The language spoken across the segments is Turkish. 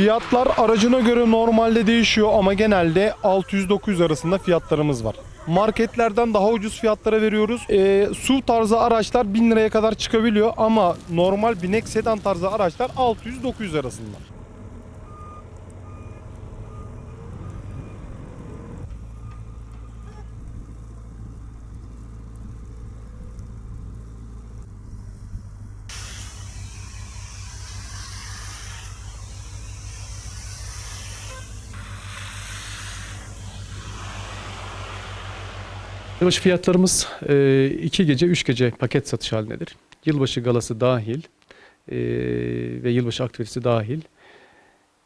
Fiyatlar aracına göre normalde değişiyor ama genelde 600-900 arasında fiyatlarımız var. Marketlerden daha ucuz fiyatlara veriyoruz. Ee, SUV tarzı araçlar 1000 liraya kadar çıkabiliyor ama normal binek sedan tarzı araçlar 600-900 arasında. Yılbaşı fiyatlarımız 2 gece 3 gece paket satış halindedir. Yılbaşı galası dahil e, ve yılbaşı aktivitesi dahil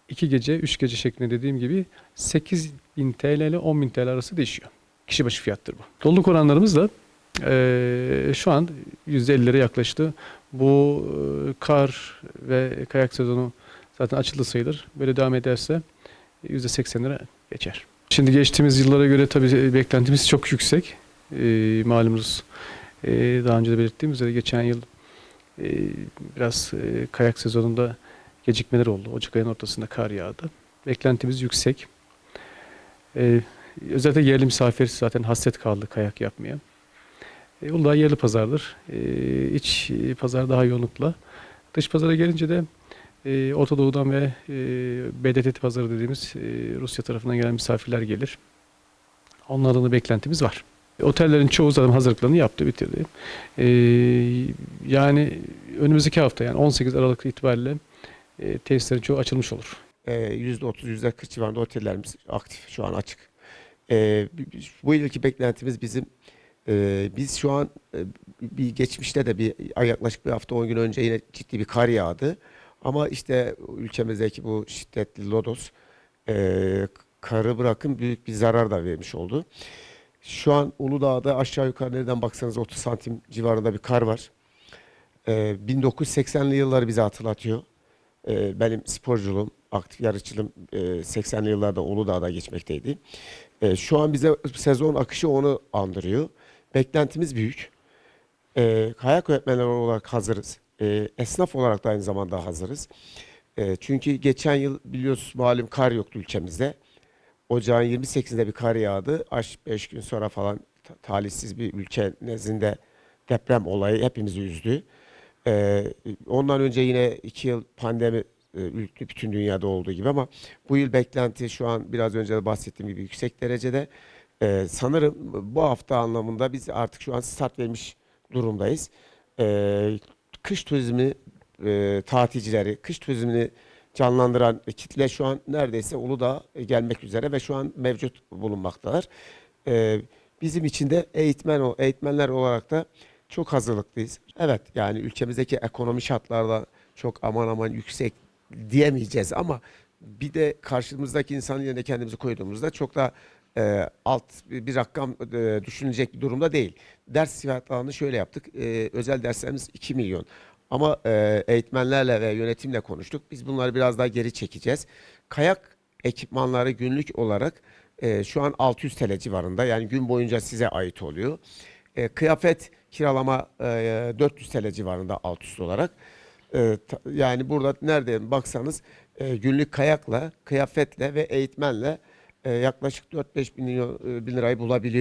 2 gece 3 gece şeklinde dediğim gibi 8000 TL ile 10.000 TL arası değişiyor. Kişi başı fiyattır bu. Doluluk oranlarımız da e, şu an %50'lere yaklaştı. Bu e, kar ve kayak sezonu zaten açıldı sayılır. Böyle devam ederse %80'lere geçer. Şimdi geçtiğimiz yıllara göre tabii beklentimiz çok yüksek. Ee, malumunuz e, daha önce de belirttiğimiz üzere geçen yıl e, biraz e, kayak sezonunda gecikmeler oldu. Ocak ayının ortasında kar yağdı. Beklentimiz yüksek. E, özellikle yerli misafir zaten hasret kaldı kayak yapmaya. E, Uludağ yerli pazardır. E, iç e, pazar daha yoğunlukla. Dış pazara gelince de e, Orta Doğu'dan ve e, BDT pazarı dediğimiz e, Rusya tarafından gelen misafirler gelir. Onlardan da beklentimiz var. Otellerin çoğu zaten hazırlıklarını yaptı, bitirdi. E, yani önümüzdeki hafta yani 18 Aralık itibariyle e, tesislerin çoğu açılmış olur. Ee, %30, %40 civarında otellerimiz aktif şu an açık. Ee, bu yılki beklentimiz bizim e, biz şu an e, bir geçmişte de bir yaklaşık bir hafta 10 gün önce yine ciddi bir kar yağdı. Ama işte ülkemizdeki bu şiddetli lodos e, karı bırakın büyük bir zarar da vermiş oldu. Şu an Uludağ'da aşağı yukarı nereden baksanız 30 santim civarında bir kar var. Ee, 1980'li yılları bize hatırlatıyor. Ee, benim sporculuğum, aktif yarışçılığım e, 80'li yıllarda Uludağ'da geçmekteydi. Ee, şu an bize sezon akışı onu andırıyor. Beklentimiz büyük. Ee, kayak öğretmenleri olarak hazırız. Ee, esnaf olarak da aynı zamanda hazırız. Ee, çünkü geçen yıl biliyorsunuz malum kar yoktu ülkemizde. Ocağın 28'inde bir kar yağdı. 5 gün sonra falan ta- talihsiz bir ülke nezdinde deprem olayı hepimizi üzdü. Ee, ondan önce yine iki yıl pandemi e, bütün dünyada olduğu gibi ama bu yıl beklenti şu an biraz önce de bahsettiğim gibi yüksek derecede. Ee, sanırım bu hafta anlamında biz artık şu an start vermiş durumdayız. Ee, kış turizmi e, tatilcileri, kış turizmini canlandıran kitle şu an neredeyse Uludağ'a gelmek üzere ve şu an mevcut bulunmaktalar. Ee, bizim için de eğitmen eğitmenler olarak da çok hazırlıklıyız. Evet yani ülkemizdeki ekonomi şartlarda çok aman aman yüksek diyemeyeceğiz ama bir de karşımızdaki insanın yerine kendimizi koyduğumuzda çok da e, alt bir rakam e, düşünülecek bir durumda değil. Ders fiyatlarını şöyle yaptık. E, özel derslerimiz 2 milyon. Ama e, eğitmenlerle ve yönetimle konuştuk. Biz bunları biraz daha geri çekeceğiz. Kayak ekipmanları günlük olarak e, şu an 600 TL civarında. Yani gün boyunca size ait oluyor. E, kıyafet kiralama e, 400 TL civarında alt üst olarak. E, ta- yani burada nerede baksanız e, günlük kayakla, kıyafetle ve eğitmenle e, yaklaşık 4-5 bin, lira- bin lirayı bulabiliyor.